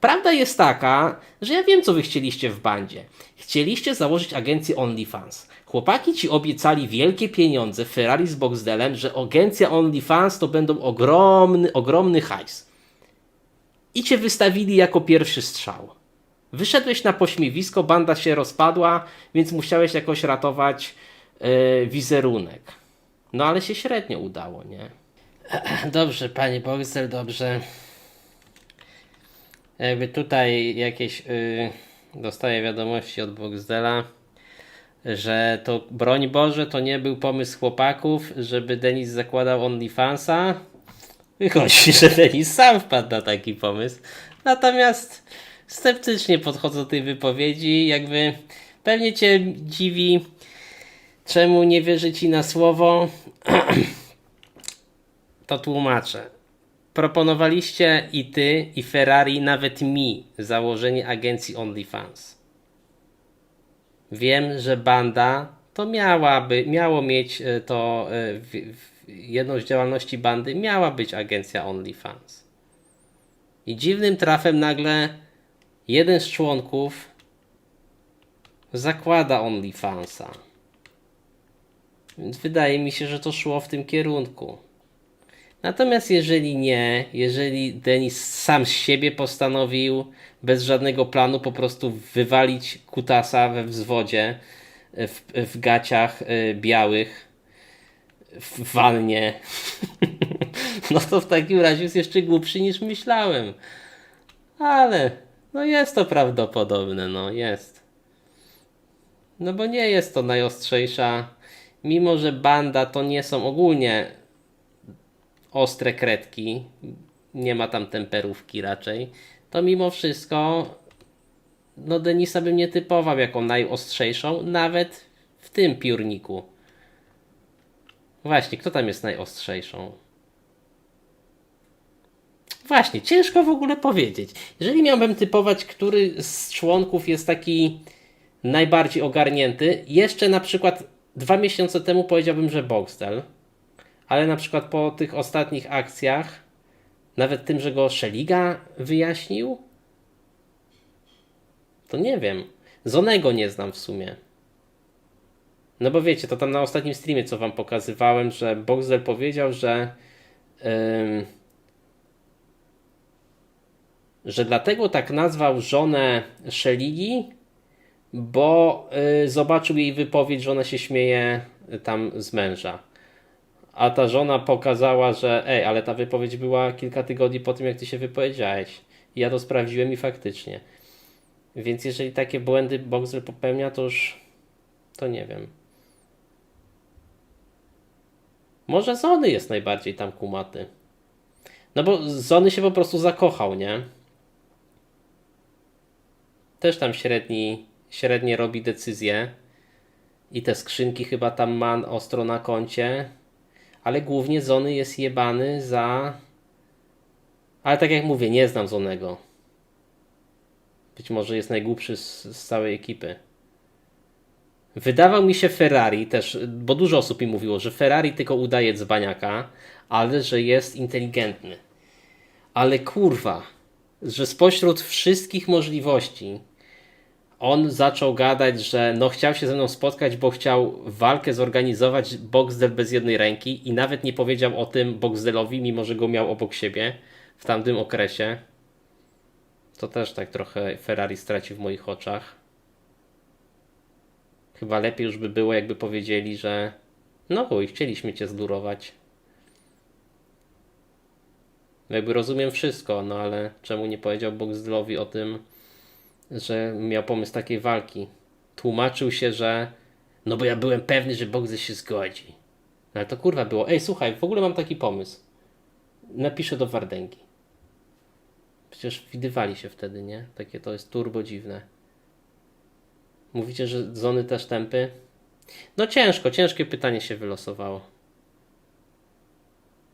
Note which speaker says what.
Speaker 1: Prawda jest taka, że ja wiem, co wy chcieliście w bandzie. Chcieliście założyć agencję OnlyFans. Chłopaki ci obiecali wielkie pieniądze, Ferrari z Boxdelem, że agencja OnlyFans to będą ogromny, ogromny hajs. I cię wystawili jako pierwszy strzał. Wyszedłeś na pośmiewisko, banda się rozpadła, więc musiałeś jakoś ratować e, wizerunek. No ale się średnio udało, nie? Dobrze, panie Boxel, dobrze. Jakby tutaj jakieś y, dostaję wiadomości od Boxdela, że to broń Boże to nie był pomysł chłopaków, żeby Denis zakładał OnlyFansa. Wychodzi, że Denis sam wpadł na taki pomysł. Natomiast sceptycznie podchodzę do tej wypowiedzi. Jakby pewnie cię dziwi, czemu nie wierzy ci na słowo. to tłumaczę. Proponowaliście i ty, i Ferrari, nawet mi, założenie agencji OnlyFans. Wiem, że banda to miałaby, miało mieć e, to, e, w, w, jedną z działalności bandy miała być agencja OnlyFans. I dziwnym trafem nagle jeden z członków zakłada OnlyFansa. Więc wydaje mi się, że to szło w tym kierunku. Natomiast jeżeli nie, jeżeli Denis sam z siebie postanowił bez żadnego planu po prostu wywalić kutasa we wzwodzie, w, w gaciach y, białych, w walnie, no to w takim razie jest jeszcze głupszy niż myślałem. Ale no jest to prawdopodobne, no jest. No bo nie jest to najostrzejsza, mimo że banda to nie są ogólnie ostre kredki, nie ma tam temperówki raczej, to mimo wszystko no Denisa bym nie typował jako najostrzejszą, nawet w tym piórniku. Właśnie, kto tam jest najostrzejszą? Właśnie, ciężko w ogóle powiedzieć. Jeżeli miałbym typować, który z członków jest taki najbardziej ogarnięty, jeszcze na przykład dwa miesiące temu powiedziałbym, że Boxdel ale na przykład po tych ostatnich akcjach, nawet tym, że go Szeliga wyjaśnił, to nie wiem. Zonego nie znam w sumie. No bo wiecie, to tam na ostatnim streamie, co wam pokazywałem, że Boxel powiedział, że że dlatego tak nazwał żonę Szeligi, bo y, zobaczył jej wypowiedź, że ona się śmieje y, tam z męża a ta żona pokazała, że ej, ale ta wypowiedź była kilka tygodni po tym, jak ty się wypowiedziałeś. I ja to sprawdziłem i faktycznie. Więc jeżeli takie błędy Boxer popełnia, to już to nie wiem. Może Zony jest najbardziej tam kumaty. No bo Zony się po prostu zakochał, nie? Też tam średni, średnie robi decyzje. I te skrzynki chyba tam ma ostro na koncie ale głównie Zony jest jebany za... Ale tak jak mówię, nie znam Zonego. Być może jest najgłupszy z, z całej ekipy. Wydawał mi się Ferrari też, bo dużo osób mi mówiło, że Ferrari tylko udaje dzbaniaka, ale że jest inteligentny. Ale kurwa, że spośród wszystkich możliwości on zaczął gadać, że no chciał się ze mną spotkać, bo chciał walkę zorganizować Boxdel bez jednej ręki i nawet nie powiedział o tym Boxdelowi, mimo że go miał obok siebie w tamtym okresie. To też tak trochę Ferrari straci w moich oczach. Chyba lepiej już by było, jakby powiedzieli, że no chuj, chcieliśmy cię zdurować. Jakby rozumiem wszystko, no ale czemu nie powiedział Boxdelowi o tym, że miał pomysł takiej walki. Tłumaczył się, że no bo ja byłem pewny, że Bogzy się zgodzi. No ale to kurwa było. Ej, słuchaj, w ogóle mam taki pomysł. Napiszę do Wardęgi. Przecież widywali się wtedy, nie? Takie to jest turbo dziwne. Mówicie, że zony też tępy? No ciężko, ciężkie pytanie się wylosowało.